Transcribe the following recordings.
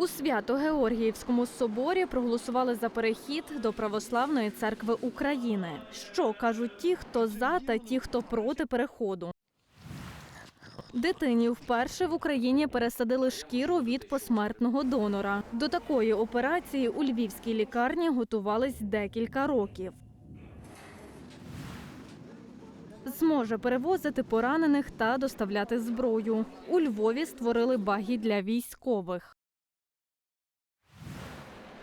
У Свято-Георгіївському соборі проголосували за перехід до Православної церкви України. Що кажуть ті, хто за та ті, хто проти переходу. Дитині вперше в Україні пересадили шкіру від посмертного донора. До такої операції у львівській лікарні готувались декілька років. Зможе перевозити поранених та доставляти зброю. У Львові створили багі для військових.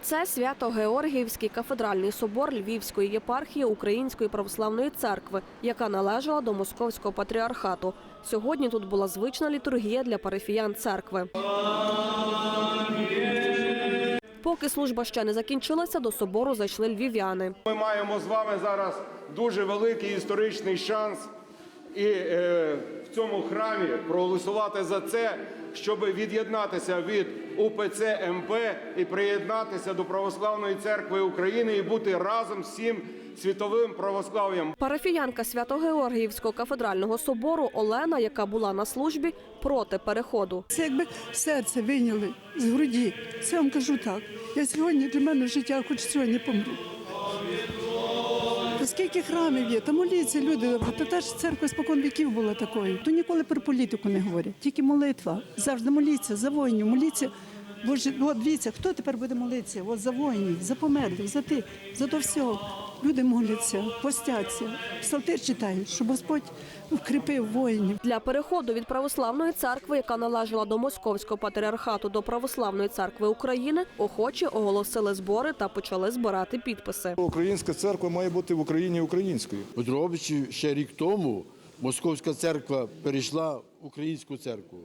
Це Свято-Георгіївський кафедральний собор Львівської єпархії Української православної церкви, яка належала до Московського патріархату. Сьогодні тут була звична літургія для парафіян церкви. Поки служба ще не закінчилася, до собору зайшли львів'яни. Ми маємо з вами зараз дуже великий історичний шанс і е, в цьому храмі проголосувати за це, щоб від'єднатися від УПЦ МП і приєднатися до Православної церкви України і бути разом з всім світовим православ'ям. Парафіянка Свято-Георгіївського кафедрального собору Олена, яка була на службі, проти переходу. Це якби серце вийняли з груді. Це я вам кажу так. Я сьогодні для мене життя, хоч сьогодні помру. Скільки храмів є, та моліться, люди. Та теж церква спокон віків була такою. То ніколи про політику не говорять, тільки молитва. Завжди моліться за воїнів, моліться. Боже, от дивіться, хто тепер буде молитися? От за воїнів, за померлих, за тих, за то всього. Люди моляться, постяться, псалтир читають, щоб Господь укріпив воїнів. Для переходу від православної церкви, яка належала до Московського патріархату до Православної церкви України, охочі оголосили збори та почали збирати підписи. Українська церква має бути в Україні українською. У ще рік тому Московська церква перейшла в українську церкву.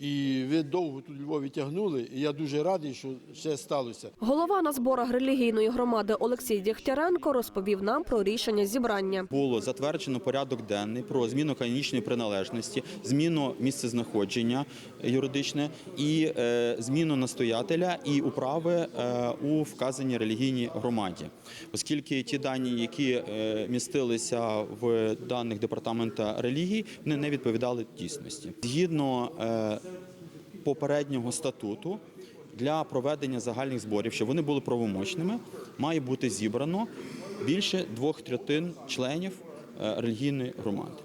І ви довго тут Львові тягнули, і я дуже радий, що ще сталося. Голова на зборах релігійної громади Олексій Дєхтяренко розповів нам про рішення зібрання. було затверджено порядок денний про зміну канонічної приналежності, зміну місцезнаходження юридичне і е, зміну настоятеля і управи е, у вказаній релігійній громаді, оскільки ті дані, які е, містилися в даних департамента релігії, вони не відповідали дійсності. Згідно е, попереднього статуту для проведення загальних зборів, щоб вони були правомочними, має бути зібрано більше двох третин членів е, релігійної громади.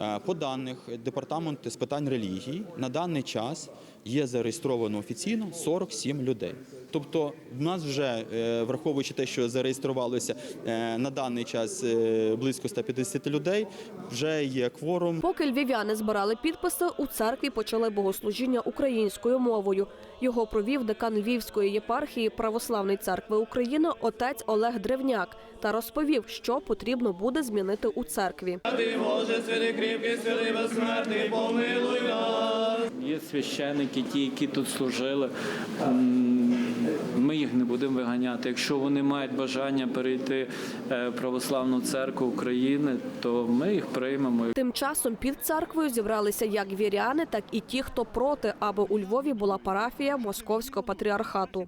Е, По даних департаменту з питань релігії на даний час є зареєстровано офіційно 47 людей. Тобто, в нас вже е, враховуючи те, що зареєструвалося е, на даний час е, близько 150 людей, вже є кворум. Поки львів'яни збирали підписи, у церкві почали богослужіння українською мовою. Його провів декан Львівської єпархії Православної церкви України отець Олег Древняк та розповів, що потрібно буде змінити у церкві. Є священники, ті, які тут служили. Ми їх не будемо виганяти. Якщо вони мають бажання перейти е, в православну церкву України, то ми їх приймемо. Тим часом під церквою зібралися як віряни, так і ті, хто проти, аби у Львові була парафія Московського патріархату.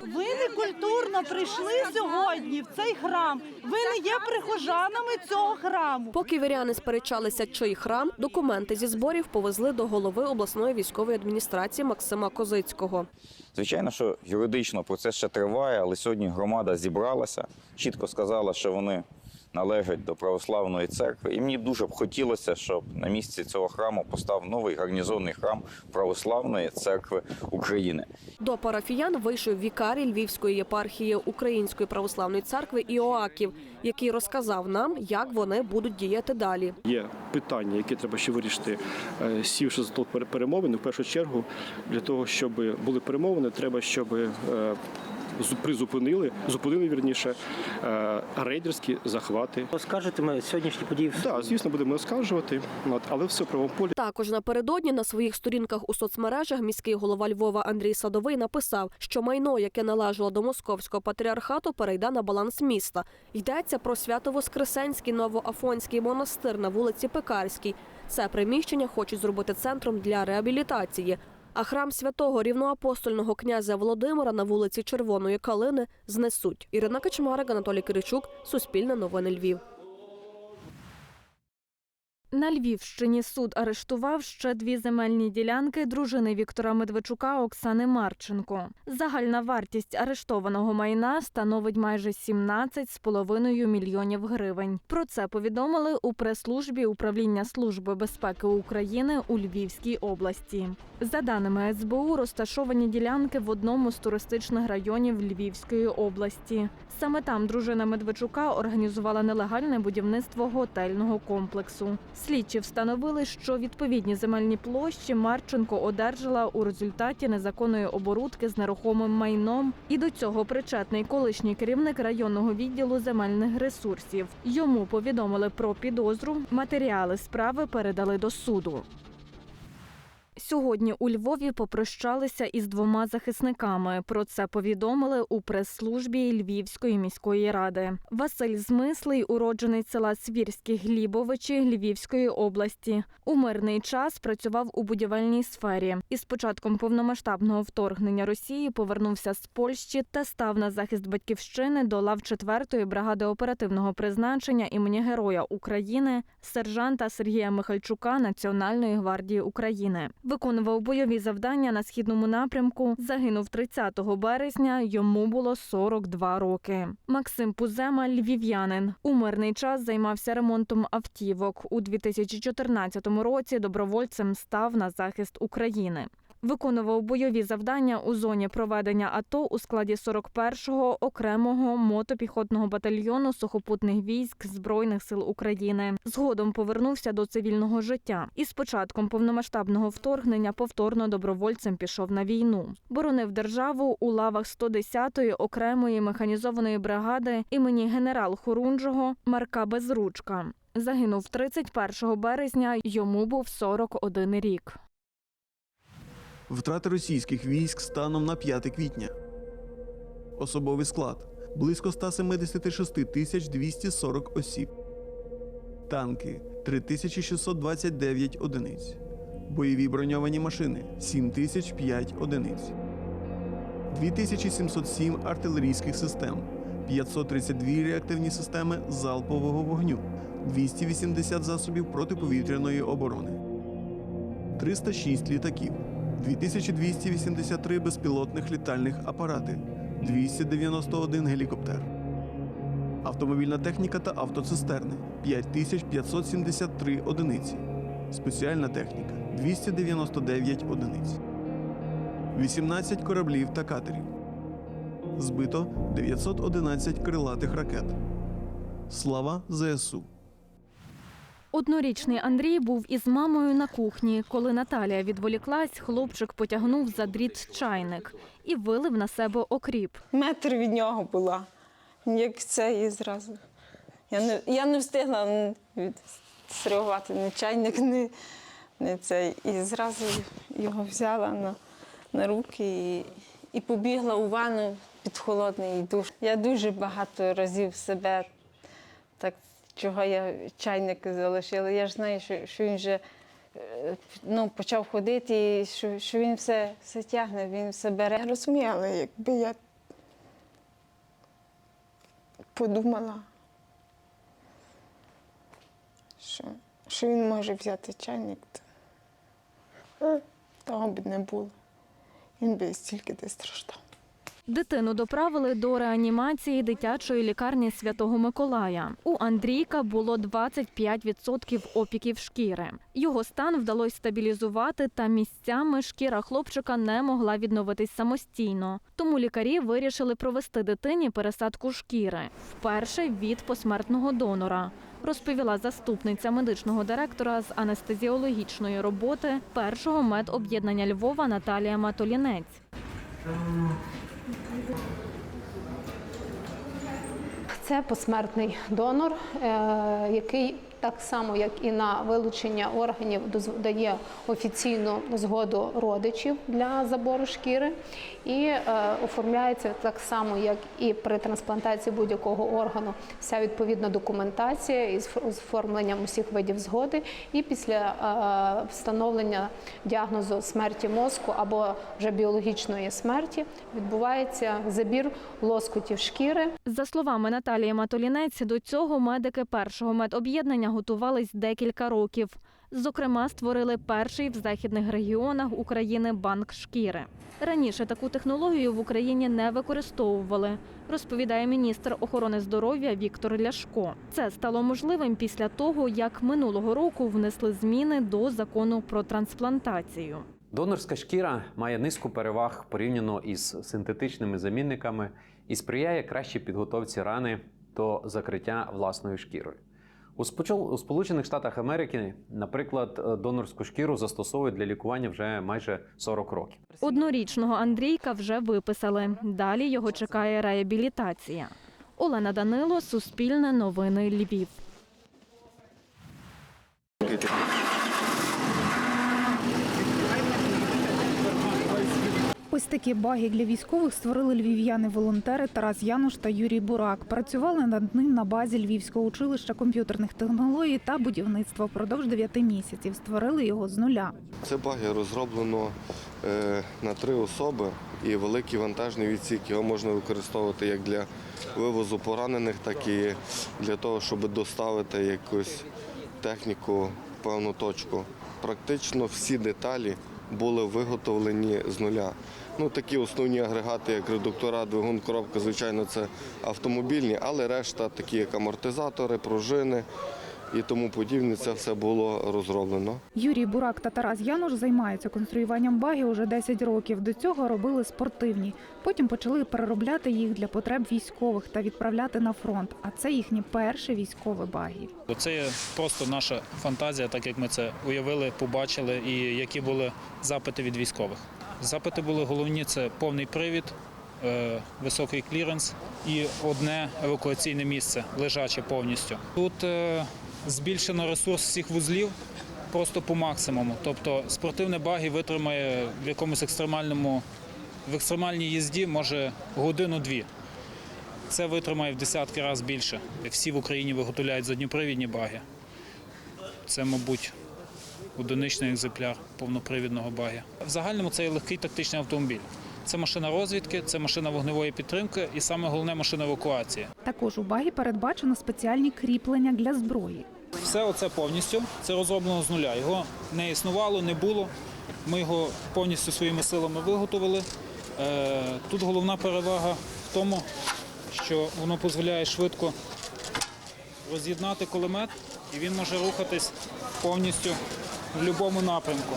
Ви не культурно прийшли сьогодні в цей храм. Ви не є прихожанами цього храму. Поки віряни сперечалися, чий храм, документи зі зборів повезли до голови обласної військової адміністрації Максима Козицького. Звичайно, що юридично процес ще триває, але сьогодні громада зібралася, чітко сказала, що вони належать до православної церкви. І мені дуже б хотілося, щоб на місці цього храму постав новий гарнізонний храм православної церкви України. До парафіян вийшов вікарій Львівської єпархії Української православної церкви Іоаків, який розказав нам, як вони будуть діяти далі. Є питання, які треба ще вирішити, е, сівши за стол пере- перемовин. В першу чергу, для того, щоб були перемовини, треба, щоб е, призупинили, зупинили вірніше е, рейдерські захвати. Скажете ми сьогоднішні події Так, звісно, будемо оскаржувати, але все в правому полі. Також напередодні на своїх сторінках у соцмережах міський голова Львова Андрій Садовий написав, що майно, яке належало до московського патріархату, перейде на баланс міста. Йдеться про Свято-Воскресенський новоафонський монастир на вулиці Пекарській. Це приміщення хочуть зробити центром для реабілітації. А храм святого рівноапостольного князя Володимира на вулиці Червоної Калини знесуть. Ірина Качмарик, Анатолій Киричук, Суспільне новини Львів. На Львівщині суд арештував ще дві земельні ділянки дружини Віктора Медведчука Оксани Марченко. Загальна вартість арештованого майна становить майже 17,5 мільйонів гривень. Про це повідомили у прес-службі управління Служби безпеки України у Львівській області. За даними СБУ, розташовані ділянки в одному з туристичних районів Львівської області. Саме там дружина Медведчука організувала нелегальне будівництво готельного комплексу. Слідчі встановили, що відповідні земельні площі Марченко одержала у результаті незаконної оборудки з нерухомим майном. І до цього причетний колишній керівник районного відділу земельних ресурсів. Йому повідомили про підозру. Матеріали справи передали до суду. Сьогодні у Львові попрощалися із двома захисниками. Про це повідомили у прес-службі Львівської міської ради. Василь Змислий, уроджений села Свірські Глібовичі Львівської області. У мирний час працював у будівельній сфері. І з початком повномасштабного вторгнення Росії повернувся з Польщі та став на захист батьківщини до лав 4-ї бригади оперативного призначення імені Героя України сержанта Сергія Михальчука Національної гвардії України. Виконував бойові завдання на східному напрямку. Загинув 30 березня. Йому було 42 роки. Максим Пузема, львів'янин. У мирний час займався ремонтом автівок. У 2014 році добровольцем став на захист України. Виконував бойові завдання у зоні проведення АТО у складі 41-го окремого мотопіхотного батальйону сухопутних військ Збройних сил України. Згодом повернувся до цивільного життя. І з початком повномасштабного вторгнення повторно добровольцем пішов на війну. Боронив державу у лавах 110-ї окремої механізованої бригади імені генерал Хорунжого Марка Безручка. Загинув 31 березня. Йому був 41 рік. Втрати російських військ станом на 5 квітня. Особовий склад близько 176 тисяч 240 осіб. Танки 3629 одиниць. Бойові броньовані машини 7005 одиниць. 2707 артилерійських систем, 532 реактивні системи залпового вогню, 280 засобів протиповітряної оборони, 306 літаків. 2283 безпілотних літальних апарати, 291 гелікоптер, автомобільна техніка та автоцистерни 5573 одиниці, спеціальна техніка 299 одиниць, 18 кораблів та катерів. Збито 911 крилатих ракет. Слава ЗСУ! Однорічний Андрій був із мамою на кухні. Коли Наталія відволіклась, хлопчик потягнув за дріт чайник і вилив на себе окріп. Метр від нього була. Як це і зразу. Я не, я не встигла відстригувати ні чайник, ні, ні цей. І зразу його взяла на, на руки і, і побігла у ванну під холодний душ. Я дуже багато разів себе так, чого я чайник залишила. Я ж знаю, що, що він вже е, ну, почав ходити, і що, що він все, все тягне, він все бере. Я розумію, але якби я подумала, що, що він може взяти чайник, то того б не було. Він би стільки десь страждав. Дитину доправили до реанімації дитячої лікарні Святого Миколая. У Андрійка було 25% опіків шкіри. Його стан вдалося стабілізувати, та місцями шкіра хлопчика не могла відновитись самостійно. Тому лікарі вирішили провести дитині пересадку шкіри вперше від посмертного донора. Розповіла заступниця медичного директора з анестезіологічної роботи першого медоб'єднання Львова Наталія Матолінець. Це посмертний донор, е, який так само, як і на вилучення органів, дає офіційну згоду родичів для забору шкіри, і е, оформляється так само, як і при трансплантації будь-якого органу, вся відповідна документація із оформленням усіх видів згоди. І після е, встановлення діагнозу смерті мозку або вже біологічної смерті відбувається забір лоскутів шкіри. За словами Наталії Матолінець, до цього медики першого медоб'єднання готувались декілька років. Зокрема, створили перший в західних регіонах України банк шкіри. Раніше таку технологію в Україні не використовували, розповідає міністр охорони здоров'я Віктор Ляшко. Це стало можливим після того, як минулого року внесли зміни до закону про трансплантацію. Донорська шкіра має низку переваг порівняно із синтетичними замінниками і сприяє кращій підготовці рани до закриття власною шкірою. У Сполучених Штатах Америки, наприклад, донорську шкіру застосовують для лікування вже майже 40 років. Однорічного Андрійка вже виписали. Далі його чекає реабілітація. Олена Данило, Суспільне новини Львів. Ось такі баги для військових створили львів'яни-волонтери Тарас Януш та Юрій Бурак. Працювали над ним на базі Львівського училища комп'ютерних технологій та будівництва впродовж 9 місяців. Створили його з нуля. Це баги розроблено е, на три особи і великий вантажний відсік. Його можна використовувати як для вивозу поранених, так і для того, щоб доставити якусь техніку в певну точку. Практично всі деталі були виготовлені з нуля. Ну, такі основні агрегати, як редуктора, двигун, коробка, звичайно, це автомобільні, але решта, такі як амортизатори, пружини і тому подібне, це все було розроблено. Юрій Бурак та Тарас Януш займаються конструюванням багів уже 10 років. До цього робили спортивні. Потім почали переробляти їх для потреб військових та відправляти на фронт. А це їхні перші військові баги. Це є просто наша фантазія, так як ми це уявили, побачили, і які були запити від військових. Запити були головні: це повний привід, е, високий кліренс і одне евакуаційне місце, лежаче повністю. Тут е, збільшено ресурс всіх вузлів просто по максимуму. Тобто спортивне багі витримає в якомусь екстремальному, в екстремальній їзді може годину-дві. Це витримає в десятки разів більше. Всі в Україні виготовляють задньопривідні баги. Це, мабуть, одиничний екземпляр повнопривідного баги. В загальному це легкий тактичний автомобіль. Це машина розвідки, це машина вогневої підтримки і саме головне машина евакуації. Також у багі передбачено спеціальні кріплення для зброї. Все оце повністю це розроблено з нуля. Його не існувало, не було. Ми його повністю своїми силами виготовили. Е, Тут головна перевага в тому, що воно дозволяє швидко роз'єднати кулемет і він може рухатись повністю в будь-якому напрямку.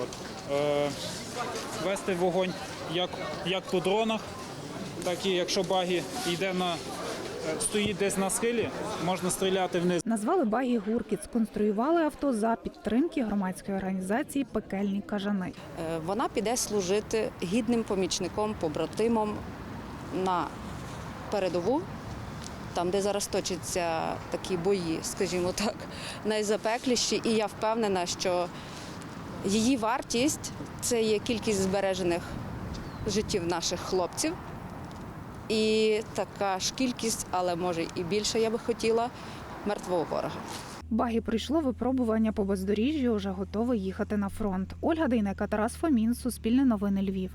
От. Е, Вести вогонь як, як по дронах, так і якщо багі йде на е, стоїть десь на схилі, можна стріляти вниз. Назвали багі Гуркіт. Сконструювали авто за підтримки громадської організації Пекельні кажани. Е, Вона піде служити гідним помічником, побратимом на передову, там, де зараз точаться такі бої, скажімо так, найзапекліші. І я впевнена, що її вартість це є кількість збережених життів наших хлопців. І така ж кількість, але може і більше я би хотіла, мертвого ворога. Багі пройшло випробування по бездоріжжю, вже готовий їхати на фронт. Ольга Дейнека, Тарас Фомін, Суспільне новини Львів.